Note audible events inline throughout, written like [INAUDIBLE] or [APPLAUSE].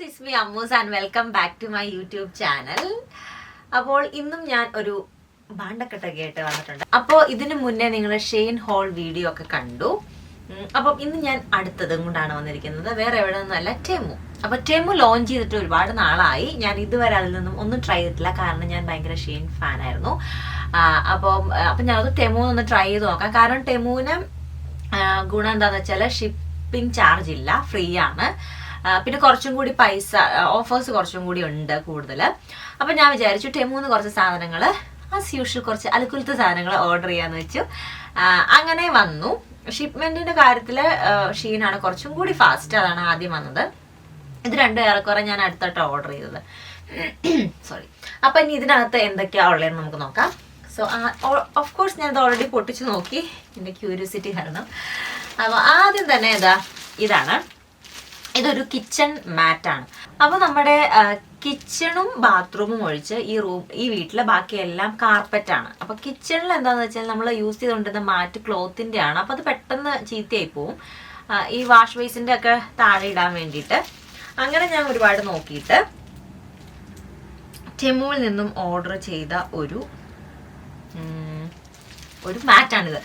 Guys Ammus and welcome back to my YouTube channel അപ്പോൾ ഇന്നും ഞാൻ ഒരു ഭാണ്ടക്കെട്ടൊക്കെ ആയിട്ട് വന്നിട്ടുണ്ട്. അപ്പോൾ ഇതിനു മുന്നേ നിങ്ങൾ ഷെയ്ൻ ഹോൾ വീഡിയോ ഒക്കെ കണ്ടു. അപ്പം ഇന്ന് ഞാൻ അടുത്തതും കൊണ്ടാണ് വന്നിരിക്കുന്നത്. വേറെ എവിടെ നിന്നല്ല ടെമു അപ്പൊ ടെമു ലോഞ്ച് ചെയ്തിട്ട് ഒരുപാട് നാളായി. ഞാൻ ഇതുവരെ അതിൽ നിന്നും ഒന്നും ട്രൈ ചെയ്തിട്ടില്ല. കാരണം ഞാൻ ഭയങ്കര ഷെയ്ൻ ഫാൻ ആയിരുന്നു. അപ്പോൾ അപ്പം ഞാനത് ടെമു ഒന്ന് ട്രൈ ചെയ്ത് നോക്കാം. കാരണം ടെമുവിന് ഗുണം എന്താന്ന് വെച്ചാൽ ഷിപ്പിംഗ് ചാർജ് ഇല്ല. ഫ്രീ ആണ്. പിന്നെ കുറച്ചും കൂടി പൈസ ഓഫേഴ്സ് കുറച്ചും കൂടി ഉണ്ട് കൂടുതൽ അപ്പം ഞാൻ വിചാരിച്ചു ടെമൂന്ന് കുറച്ച് സാധനങ്ങൾ ആസ് യൂഷ്വൽ കുറച്ച് അലുക്കുലത്തെ സാധനങ്ങൾ ഓർഡർ ചെയ്യാന്ന് വെച്ചു. അങ്ങനെ വന്നു. ഷിപ്മെന്റിന്റെ കാര്യത്തിൽ ഷീനാണ് കുറച്ചും കൂടി ഫാസ്റ്റ് അതാണ് ആദ്യം വന്നത്. ഇത് രണ്ടും ഏറെക്കുറെ ഞാൻ അടുത്തായിട്ട് ഓർഡർ ചെയ്തത്. [CLEARS THROAT] സോറി അപ്പൊ ഇനി ഇതിനകത്ത് എന്തൊക്കെയാ ഉള്ളതെന്ന് നമുക്ക് നോക്കാം. സോ ഓഫ് കോഴ്സ് ഞാൻ ഇത് ഓൾറെഡി പൊട്ടിച്ചു നോക്കി. എന്റെ ക്യൂരിയോസിറ്റി കാരണം. അപ്പൊ ആദ്യം തന്നെ ഇതാ ഇതാണ്. ഇതൊരു കിച്ചൺ മാറ്റാണ് അപ്പൊ നമ്മുടെ കിച്ചണും ബാത്റൂമും ഒഴിച്ച് ഈ റൂം ഈ വീട്ടിലെ ബാക്കിയെല്ലാം കാർപ്പറ്റ് ആണ്. അപ്പൊ കിച്ചണിൽ എന്താന്ന് വെച്ചാൽ നമ്മൾ യൂസ് ചെയ്തുകൊണ്ടിരുന്ന മാറ്റ് ക്ലോത്തിന്റെ ആണ്. അപ്പൊ അത് പെട്ടെന്ന് ചീത്തയായി പോവും. ഈ വാഷ് ബേസിന്റെ ഒക്കെ താഴെ ഇടാൻ വേണ്ടിയിട്ട്. അങ്ങനെ ഞാൻ ഒരുപാട് നോക്കിയിട്ട് ടെമുവിൽ നിന്നും ഓർഡർ ചെയ്ത ഒരു ഒരു മാറ്റാണിത്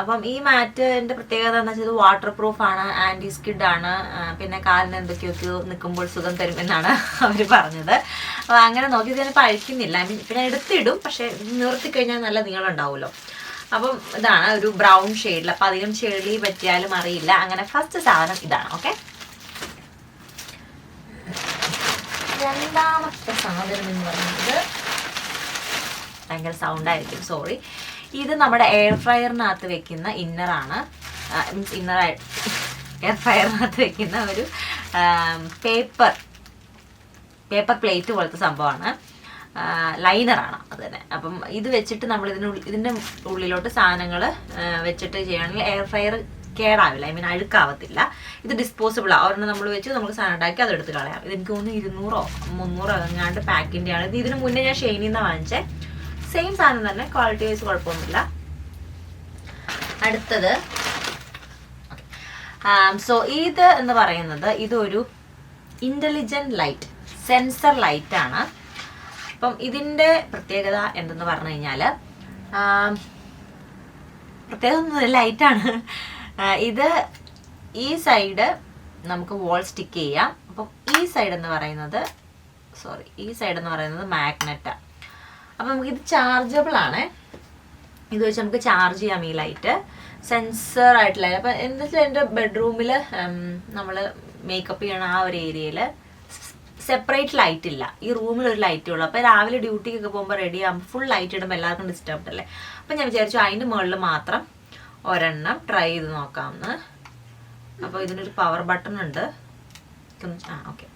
അപ്പം ഈ മാറ്റിന്റെ പ്രത്യേകത എന്താ വെച്ചാൽ വാട്ടർ പ്രൂഫ് ആണ് ആന്റി സ്കിഡ് ആണ് പിന്നെ കാലിന് എന്തൊക്കെയൊക്കെയോ നിൽക്കുമ്പോൾ സുഖം തരും എന്നാണ് [LAUGHS] അവർ പറഞ്ഞത്. അപ്പൊ അങ്ങനെ നോക്കി ഇതിനിപ്പോൾ അഴിക്കുന്നില്ല. ഐ മീൻ പിന്നെ എടുത്തിടും പക്ഷെ നിർത്തി കഴിഞ്ഞാൽ നല്ല നീളം ഉണ്ടാവുമല്ലോ. അപ്പം ഇതാണ് ഒരു ബ്രൗൺ ഷെയ്ഡിൽ അപ്പം അധികം ചെളി പറ്റിയാലും അറിയില്ല. അങ്ങനെ ഫസ്റ്റ് സാധനം ഇതാണ് ഓക്കെ രണ്ടാമത്തെ സാധനം എന്ന് പറയുന്നത് ഭയങ്കര സൗണ്ട് ആയിരിക്കും സോറി ഇത് നമ്മുടെ എയർ ഫ്രയറിനകത്ത് വെക്കുന്ന ഇന്നറാണ് മീൻസ് ഇന്നറായി എയർ ഫ്രയറിനകത്ത് വെക്കുന്ന ഒരു പേപ്പർ പേപ്പർ പ്ലേറ്റ് പോലത്തെ സംഭവമാണ്. ലൈനറാണ് അത് തന്നെ. അപ്പം ഇത് വെച്ചിട്ട് നമ്മൾ ഇതിനുള്ളിൽ ഇതിന്റെ ഉള്ളിലോട്ട് സാധനങ്ങൾ വെച്ചിട്ട് ചെയ്യുകയാണെങ്കിൽ എയർ ഫ്രയർ കേടാവില്ല. ഐ മീൻ അഴുക്കാവത്തില്ല. ഇത് ഡിസ്പോസിബിൾ ആണ് ഒരെണ്ണം നമ്മൾ വെച്ച് നമുക്ക് സാധനം ഉണ്ടാക്കി അതെടുത്ത് കളയാം. ഇത് എനിക്ക് തോന്നുന്നു ഇരുന്നൂറോ മുന്നൂറോ അങ്ങാണ്ട് പാക്കിന്റെ ആണ്. ഇത് ഇതിന് മുന്നേ ഞാൻ ഷെയിനിന്നാണ് വാങ്ങിച്ചേ. സെയിം സാധനം തന്നെ. ക്വാളിറ്റി വൈസ് കുഴപ്പമൊന്നുമില്ല. അടുത്തത്. സോ ഇത് എന്ന് പറയുന്നത് ഇതൊരു ഇന്റലിജന്റ് ലൈറ്റ് സെൻസർ ലൈറ്റ് ആണ്. അപ്പം ഇതിന്റെ പ്രത്യേകത എന്തെന്ന് പറഞ്ഞു കഴിഞ്ഞാൽ പ്രത്യേകത ലൈറ്റാണ് ഇത് ഈ സൈഡ് നമുക്ക് വോൾ സ്റ്റിക്ക് ചെയ്യാം. അപ്പം ഈ സൈഡ് എന്ന് പറയുന്നത് സോറി ഈ സൈഡ് എന്ന് പറയുന്നത് മാഗ്നറ്റാണ് അപ്പം നമുക്ക് ഇത് ചാർജബിൾ ആണ്. ഇത് വെച്ച് നമുക്ക് ചാർജ് ചെയ്യാം ഈ ലൈറ്റ് സെൻസർ ആയിട്ടുള്ള അപ്പം എന്താ എന്റെ ബെഡ്റൂമിൽ നമ്മൾ മേക്കപ്പ് ചെയ്യണ ആ ഒരു ഏരിയയിൽ സെപ്പറേറ്റ് ലൈറ്റ് ഇല്ല. ഈ റൂമിൽ ഒരു ലൈറ്റേ ഉള്ളൂ. അപ്പോൾ രാവിലെ ഡ്യൂട്ടിക്കൊക്കെ പോകുമ്പോൾ റെഡി ആകുമ്പോൾ ഫുൾ ലൈറ്റ് ഇടുമ്പോൾ എല്ലാവർക്കും ഡിസ്റ്റർബ്ഡ് അല്ലേ? അപ്പം ഞാൻ വിചാരിച്ചു അതിന്റെ മുകളിൽ മാത്രം ഒരെണ്ണം ട്രൈ ചെയ്ത് നോക്കാമെന്ന് അപ്പോൾ ഇതിനൊരു പവർ ബട്ടൺ ഉണ്ട്. ആ ഓക്കെ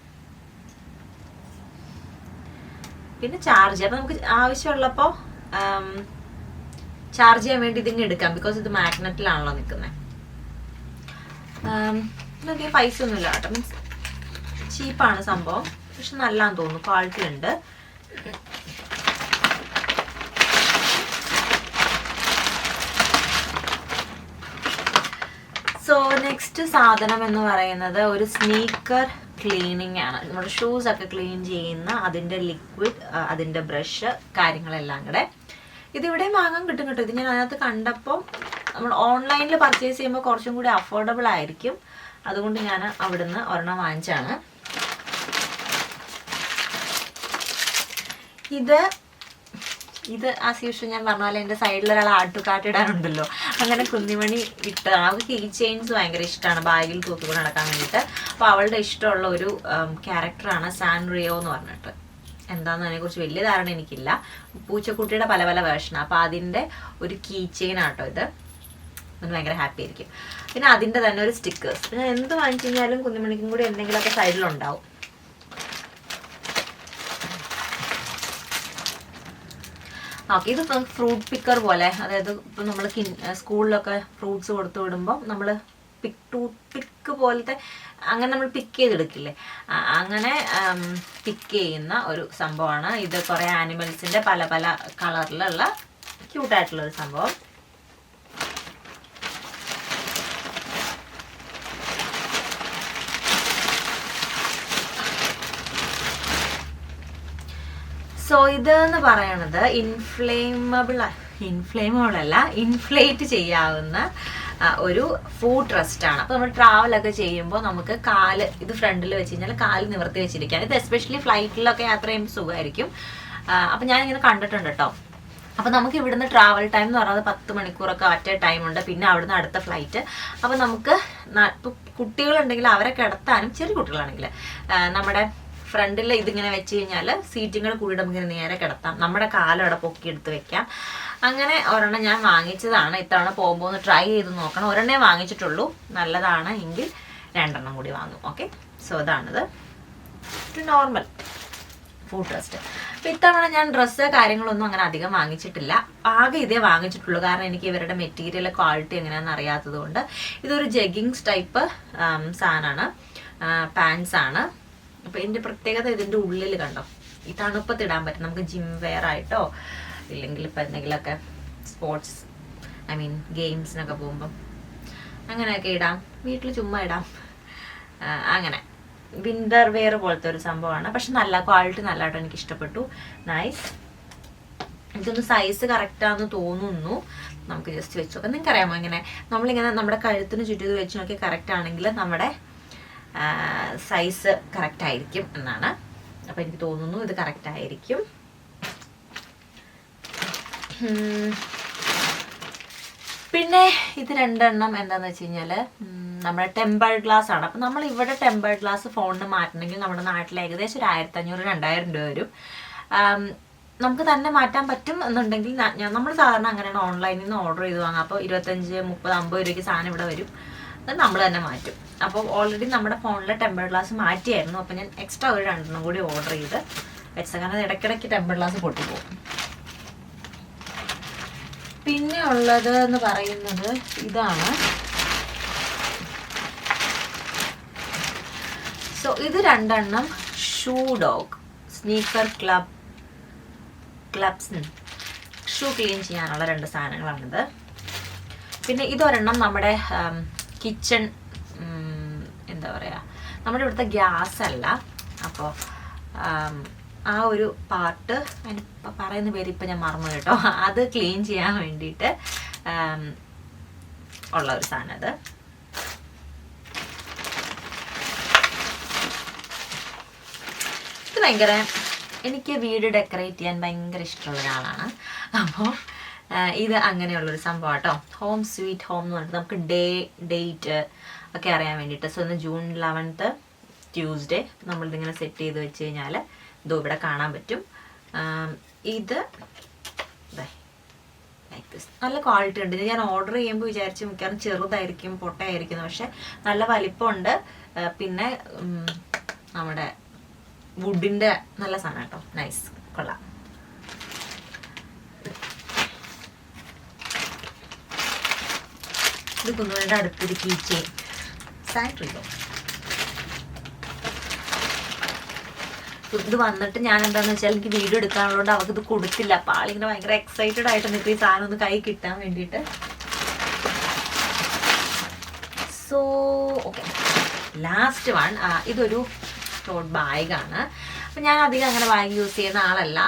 പിന്നെ ചാർജ് അപ്പം നമുക്ക് ആവശ്യമുള്ളപ്പോൾ ചാർജ് ചെയ്യാൻ വേണ്ടി ഇതിങ്ങനെ എടുക്കാം. ബിക്കോസ് ഇത് മാഗ്നറ്റിലാണല്ലോ നിൽക്കുന്നത് ഇതൊക്കെ പൈസ ഒന്നുമില്ല കേട്ടോ. മീൻസ് ചീപ്പാണ് സംഭവം. പക്ഷെ നല്ലാന്ന് തോന്നുന്നു. ക്വാളിറ്റി ഉണ്ട്. സോ നെക്സ്റ്റ് സാധനം എന്ന് പറയുന്നത് ഒരു സ്നീക്കർ ക്ലീനിങ് ആണ്. നമ്മുടെ ഷൂസ് ഒക്കെ ക്ലീൻ ചെയ്യുന്ന അതിന്റെ ലിക്വിഡ് അതിന്റെ ബ്രഷ് കാര്യങ്ങളെല്ലാം കൂടെ. ഇതിവിടെ വാങ്ങാൻ കിട്ടും കിട്ടും. ഇത് ഞാൻ അതിനകത്ത് കണ്ടപ്പോൾ നമ്മൾ ഓൺലൈനിൽ പർച്ചേസ് ചെയ്യുമ്പോൾ കുറച്ചും കൂടി അഫോർഡബിൾ ആയിരിക്കും. അതുകൊണ്ട് ഞാൻ അവിടുന്ന് ഒരെണ്ണം വാങ്ങിച്ചാണ് ഇത് ഇത് ആസ് യൂഷ്വൽ ഞാൻ പറഞ്ഞ പോലെ എന്റെ സൈഡിൽ ഒരാൾ ആട്ടുകാട്ടിടാനുണ്ടല്ലോ അങ്ങനെ കുന്നിമണി ഇട്ടതാണ് അവൾക്ക് കീ ചെയിൻസ് ഭയങ്കര ഇഷ്ടമാണ് ബാഗിൽ തൂക്കിക്കൊണ്ട് നടക്കാൻ വേണ്ടിയിട്ട്. അപ്പോൾ അവളുടെ ഇഷ്ടമുള്ള ഒരു ക്യാരക്ടറാണ് സാൻ റിയോ എന്ന് പറഞ്ഞിട്ട്. എന്താണെന്നതിനെ അതിനെക്കുറിച്ച് വലിയ ധാരണ എനിക്കില്ല. പൂച്ചക്കുട്ടിയുടെ പല പല വേർഷനാണ് അപ്പോൾ അതിന്റെ ഒരു കീ ചെയിൻ ആട്ടോ ഇത്. അതിന് ഭയങ്കര ഹാപ്പി ആയിരിക്കും. പിന്നെ അതിന്റെ തന്നെ ഒരു സ്റ്റിക്കേഴ്സ് പിന്നെ എന്ത് വാങ്ങിച്ചു കഴിഞ്ഞാലും കുന്നിമണിക്കും കൂടി എന്തെങ്കിലുമൊക്കെ സൈഡിലുണ്ടാവും ഓക്കെ ഇത് ഫ്രൂട്ട് പിക്കർ പോലെ. അതായത് ഇപ്പം നമ്മൾ സ്കൂളിലൊക്കെ ഫ്രൂട്ട്സ് കൊടുത്തു വിടുമ്പോൾ നമ്മൾ പിക്ക് ടൂത്ത് പിക്ക് പോലത്തെ അങ്ങനെ നമ്മൾ പിക്ക് ചെയ്തെടുക്കില്ലേ? അങ്ങനെ പിക്ക് ചെയ്യുന്ന ഒരു സംഭവമാണ്. ഇത് കുറേ ആനിമൽസിന്റെ പല പല കളറിലുള്ള ക്യൂട്ടായിട്ടുള്ള ഒരു സംഭവം. സോ ഇതെന്ന് പറയണത് ഇൻഫ്ലേമബിൾ ഇൻഫ്ലേമബിൾ അല്ല ഇൻഫ്ലേറ്റ് ചെയ്യാവുന്ന ഒരു ഫുഡ് റെസ്റ്റ് ആണ്. അപ്പോൾ നമ്മൾ ട്രാവലൊക്കെ ചെയ്യുമ്പോൾ നമുക്ക് കാൽ ഇത് ഫ്രണ്ടിൽ വെച്ച് കഴിഞ്ഞാൽ കാൽ നിവർത്തി വെച്ചിരിക്കാൻ ഇത് എസ്പെഷ്യലി ഫ്ലൈറ്റിലൊക്കെ യാത്ര ചെയ്യുമ്പോൾ സുഖമായിരിക്കും. അപ്പം ഞാനിങ്ങനെ കണ്ടിട്ടുണ്ട് കേട്ടോ അപ്പോൾ നമുക്ക് ഇവിടുന്ന് ട്രാവൽ ടൈം എന്ന് പറയുന്നത് പത്ത് മണിക്കൂറൊക്കെ ഒറ്റ ടൈം ഉണ്ട്. പിന്നെ അവിടുന്ന് അടുത്ത ഫ്ലൈറ്റ് അപ്പോൾ നമുക്ക് കുട്ടികളുണ്ടെങ്കിൽ അവരെ കിടത്താനും ചെറിയ കുട്ടികളാണെങ്കിൽ നമ്മുടെ ഫ്രണ്ടിൽ ഇതിങ്ങനെ വെച്ച് കഴിഞ്ഞാൽ സീറ്റിങ്ങൾ കൂടി ഇങ്ങനെ നേരെ കിടത്താം. നമ്മുടെ കാലം അവിടെ പൊക്കിയെടുത്ത് വെക്കാം. അങ്ങനെ ഒരെണ്ണം ഞാൻ വാങ്ങിച്ചതാണ്. ഇത്തവണ പോകുമ്പോൾ ഒന്ന് ട്രൈ ചെയ്ത് നോക്കണം. ഒരെണ്ണേ വാങ്ങിച്ചിട്ടുള്ളൂ. നല്ലതാണ് എങ്കിൽ രണ്ടെണ്ണം കൂടി വാങ്ങും. ഓക്കെ സോ ഇതാണിത്. നോർമൽ ഫുഡ് ട്രസ്റ്റ് അപ്പം ഇത്തവണ ഞാൻ ഡ്രസ്സ് കാര്യങ്ങളൊന്നും അങ്ങനെ അധികം വാങ്ങിച്ചിട്ടില്ല. ആകെ ഇതേ വാങ്ങിച്ചിട്ടുള്ളൂ. കാരണം എനിക്ക് ഇവരുടെ മെറ്റീരിയൽ ക്വാളിറ്റി എങ്ങനെയാണെന്ന് അറിയാത്തത് കൊണ്ട്. ഇതൊരു ജഗ്ഗിങ്സ് ടൈപ്പ് സാധനമാണ് പാൻസ് ആണ്. അപ്പം ഇതിന്റെ പ്രത്യേകത ഇതിന്റെ ഉള്ളിൽ കണ്ടോ? ഈ തണുപ്പത്ത് ഇടാൻ പറ്റും. നമുക്ക് ജിം വെയർ ആയിട്ടോ ഇല്ലെങ്കിൽ ഇപ്പം എന്തെങ്കിലുമൊക്കെ സ്പോർട്സ് ഐ മീൻ ഗെയിംസിനൊക്കെ പോകുമ്പം അങ്ങനെയൊക്കെ ഇടാം. വീട്ടിൽ ചുമ്മാ ഇടാം. അങ്ങനെ. വിന്റർ വെയർ പോലത്തെ ഒരു സംഭവമാണ്. പക്ഷെ നല്ല ക്വാളിറ്റി നല്ലതായിട്ട് എനിക്ക് ഇഷ്ടപ്പെട്ടു. നൈസ് ഇതൊന്ന് സൈസ് കറക്റ്റാന്ന് തോന്നുന്നു. നമുക്ക് ജസ്റ്റ് വെച്ച് നോക്കാം. നിങ്ങൾക്ക് അറിയാമോ ഇങ്ങനെ? നമ്മളിങ്ങനെ നമ്മുടെ കഴുത്തിന് ചുറ്റും വെച്ച് നോക്കി കറക്റ്റ് ആണെങ്കിൽ നമ്മുടെ സൈസ് കറക്റ്റ് ആയിരിക്കും എന്നാണ്. അപ്പം എനിക്ക് തോന്നുന്നു ഇത് കറക്റ്റ് ആയിരിക്കും. പിന്നെ ഇത് രണ്ടെണ്ണം എന്താന്ന് വെച്ച് കഴിഞ്ഞാൽ ഉം, നമ്മുടെ ടെമ്പർ ഗ്ലാസ് ആണ്. അപ്പം നമ്മൾ ഇവിടെ ടെമ്പർ ഗ്ലാസ് ഫോണിന് മാറ്റണമെങ്കിൽ നമ്മുടെ നാട്ടിൽ ഏകദേശം ഒരു ആയിരത്തി അഞ്ഞൂറ് രണ്ടായിരം രൂപ വരും. നമുക്ക് തന്നെ മാറ്റാൻ പറ്റും എന്നുണ്ടെങ്കിൽ നമ്മൾ സാധാരണ അങ്ങനെയാണ് ഓൺലൈനിൽ നിന്ന് ഓർഡർ ചെയ്ത് വാങ്ങാം അപ്പോൾ ഇരുപത്തഞ്ച് മുപ്പത് അമ്പത് രൂപയ്ക്ക് സാധനം ഇവിടെ വരും. അത് നമ്മൾ തന്നെ മാറ്റും. അപ്പോൾ ഓൾറെഡി നമ്മുടെ ഫോണിലെ ടെമ്പർ ഗ്ലാസ് മാറ്റിയായിരുന്നു. അപ്പോൾ ഞാൻ എക്സ്ട്രാ ഒരു രണ്ടെണ്ണം കൂടി ഓർഡർ ചെയ്ത് വെച്ചത്. കാരണം ഇടയ്ക്കിടയ്ക്ക് ടെമ്പർ ഗ്ലാസ് പൊട്ടിപ്പോകും. പിന്നെ ഉള്ളത് എന്ന് പറയുന്നത് ഇതാണ്. സോ ഇത് രണ്ടെണ്ണം shoe dog sneaker club clubs shoe clean ചെയ്യാനുള്ള രണ്ട് സാധനങ്ങളാണിത്. പിന്നെ ഇതൊരെണ്ണം നമ്മുടെ കിച്ചൺ എന്താ പറയുക നമ്മുടെ ഇവിടുത്തെ ഗ്യാസ് അല്ല. അപ്പോൾ ആ ഒരു പാർട്ട് പറയുന്ന പേര് ഇപ്പം ഞാൻ മറന്നു കേട്ടോ. അത് ക്ലീൻ ചെയ്യാൻ വേണ്ടിയിട്ട് ഉള്ള ഒരു സാധനം അത്. ഇത് ഭയങ്കര എനിക്ക് വീട് ഡെക്കറേറ്റ് ചെയ്യാൻ ഭയങ്കര ഇഷ്ടമുള്ള ഒരാളാണ്. അപ്പോൾ ഇത് അങ്ങനെയുള്ളൊരു സംഭവം കേട്ടോ ഹോം സ്വീറ്റ് ഹോം എന്ന് പറഞ്ഞിട്ട് നമുക്ക് ഡേ ഡേറ്റ് ഒക്കെ അറിയാൻ വേണ്ടിയിട്ട്. സോ ഇന്ന് ജൂൺ ലെവൻത്ത് ട്യൂസ്ഡേ നമ്മളിതിങ്ങനെ സെറ്റ് ചെയ്ത് വെച്ച് കഴിഞ്ഞാൽ ഇതോ ഇവിടെ കാണാൻ പറ്റും. ഇത് നല്ല ക്വാളിറ്റി ഉണ്ട്. ഞാൻ ഓർഡർ ചെയ്യുമ്പോൾ വിചാരിച്ച് മിക്കവാറും ചെറുതായിരിക്കും പൊട്ടയായിരിക്കും. പക്ഷെ നല്ല വലിപ്പമുണ്ട്. പിന്നെ നമ്മുടെ വുഡിന്റെ നല്ല സാധനം കേട്ടോ. നൈസ് കൊള്ളാം. ഇത് കുന്നുകളുടെ അടുത്തൊരു കീച്ചേ ചെയിൻ ഇത് വന്നിട്ട് ഞാൻ എന്താന്ന് വെച്ചാൽ എനിക്ക് വീഡിയോ എടുക്കാനുള്ളതുകൊണ്ട് അവർക്ക് ഇത് കൊടുത്തില്ല. അപ്പൊ ആളിങ്ങനെ ഭയങ്കര എക്സൈറ്റഡ് ആയിട്ട് നിൽക്കും ഈ സാധനം ഒന്ന് കൈ കിട്ടാൻ വേണ്ടിയിട്ട്. സോ ഓക്കെ ലാസ്റ്റ് വൺ ഇതൊരു ടോട്ട് ബാഗാണ് അപ്പം ഞാൻ അധികം അങ്ങനെ ബാഗ് യൂസ് ചെയ്യുന്ന ആളല്ല.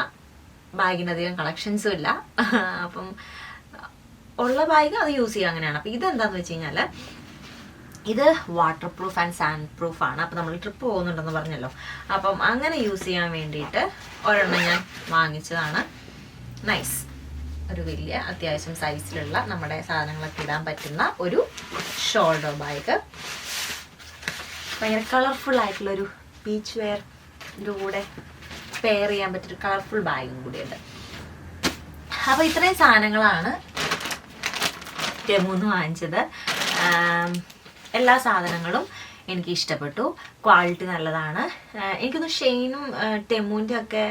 ബാഗിന് അധികം കളക്ഷൻസും ഇല്ല. [LAUGHS] അപ്പം ഉള്ള ബാഗ് അത് യൂസ് ചെയ്യുക അങ്ങനെയാണ്. അപ്പം ഇതെന്താന്ന് വെച്ച് കഴിഞ്ഞാൽ ഇത് waterproof and sand proof ആണ്. അപ്പം നമ്മൾ ട്രിപ്പ് പോകുന്നുണ്ടെന്ന് പറഞ്ഞല്ലോ. അപ്പം അങ്ങനെ യൂസ് ചെയ്യാൻ വേണ്ടിയിട്ട് ഒരെണ്ണം ഞാൻ വാങ്ങിച്ചതാണ്. നൈസ് ഒരു വലിയ അത്യാവശ്യം സൈസിലുള്ള നമ്മുടെ സാധനങ്ങളൊക്കെ ഇടാൻ പറ്റുന്ന ഒരു ഷോൾഡർ ബാഗ് ഭയങ്കര കളർഫുൾ ആയിട്ടുള്ള ഒരു ബീച്ച് വെയർ കൂടെ പെയർ ചെയ്യാൻ പറ്റിയൊരു കളർഫുൾ ബാഗും കൂടിയുണ്ട്. അപ്പോൾ ഇത്രയും സാധനങ്ങളാണ് ടെമൂന്ന് വാങ്ങിച്ചത്. ആം, എല്ലാ സാധനങ്ങളും എനിക്ക് ഇഷ്ടപ്പെട്ടു ക്വാളിറ്റി നല്ലതാണ് എനിക്കൊന്ന് ഷെയ്നും ടെമുവിന്റെ ഒക്കെ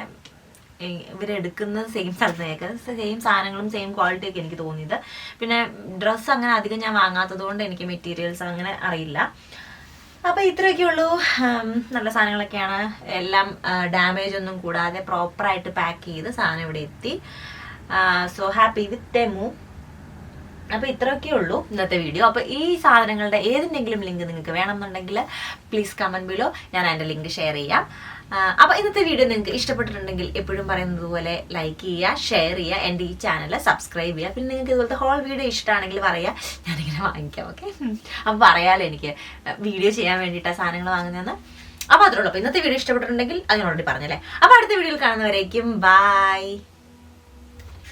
ഇവരെടുക്കുന്ന സെയിം സ്ഥലത്തേക്ക് സെയിം സാധനങ്ങളും സെയിം ക്വാളിറ്റി ഒക്കെ എനിക്ക് തോന്നിയത്. പിന്നെ ഡ്രസ്സ് അങ്ങനെ അധികം ഞാൻ വാങ്ങാത്തത് കൊണ്ട് എനിക്ക് മെറ്റീരിയൽസ് അങ്ങനെ അറിയില്ല. അപ്പോൾ ഇത്രയൊക്കെ ഉള്ളൂ. നല്ല സാധനങ്ങളൊക്കെയാണ്. എല്ലാം ഡാമേജ് ഒന്നും കൂടാതെ പ്രോപ്പറായിട്ട് പാക്ക് ചെയ്ത് സാധനം ഇവിടെ എത്തി. സോ ഹാപ്പി വിത്ത് ടെമു അപ്പോൾ ഇത്രയൊക്കെ ഉള്ളൂ ഇന്നത്തെ വീഡിയോ അപ്പോൾ ഈ സാധനങ്ങളുടെ ഏതിന്റെങ്കിലും ലിങ്ക് നിങ്ങൾക്ക് വേണമെന്നുണ്ടെങ്കിൽ പ്ലീസ് കമന്റ് ബിലോ ഞാൻ അതിന്റെ ലിങ്ക് ഷെയർ ചെയ്യാം. അപ്പോൾ ഇന്നത്തെ വീഡിയോ നിങ്ങൾക്ക് ഇഷ്ടപ്പെട്ടിട്ടുണ്ടെങ്കിൽ എപ്പോഴും പറയുന്നത് പോലെ ലൈക്ക് ചെയ്യുക ഷെയർ ചെയ്യുക എന്റെ ഈ ചാനൽ സബ്സ്ക്രൈബ് ചെയ്യുക. പിന്നെ നിങ്ങൾക്ക് ഇതുപോലത്തെ ഹോൾ വീഡിയോ ഇഷ്ടമാണെങ്കിൽ പറയുക ഞാനിങ്ങനെ വാങ്ങിക്കാം ഓക്കെ അപ്പോൾ പറയാലോ എനിക്ക് വീഡിയോ ചെയ്യാൻ വേണ്ടിയിട്ടാണ് സാധനങ്ങൾ വാങ്ങുന്നതെന്ന്. അപ്പോൾ അത്രേ ഉള്ളൂ. അപ്പോൾ ഇന്നത്തെ വീഡിയോ ഇഷ്ടപ്പെട്ടിട്ടുണ്ടെങ്കിൽ അത് ഞാൻ ഓൾറെഡി പറഞ്ഞല്ലേ. അപ്പോൾ അടുത്ത വീഡിയോയിൽ കാണുന്നവരേക്കും ബൈ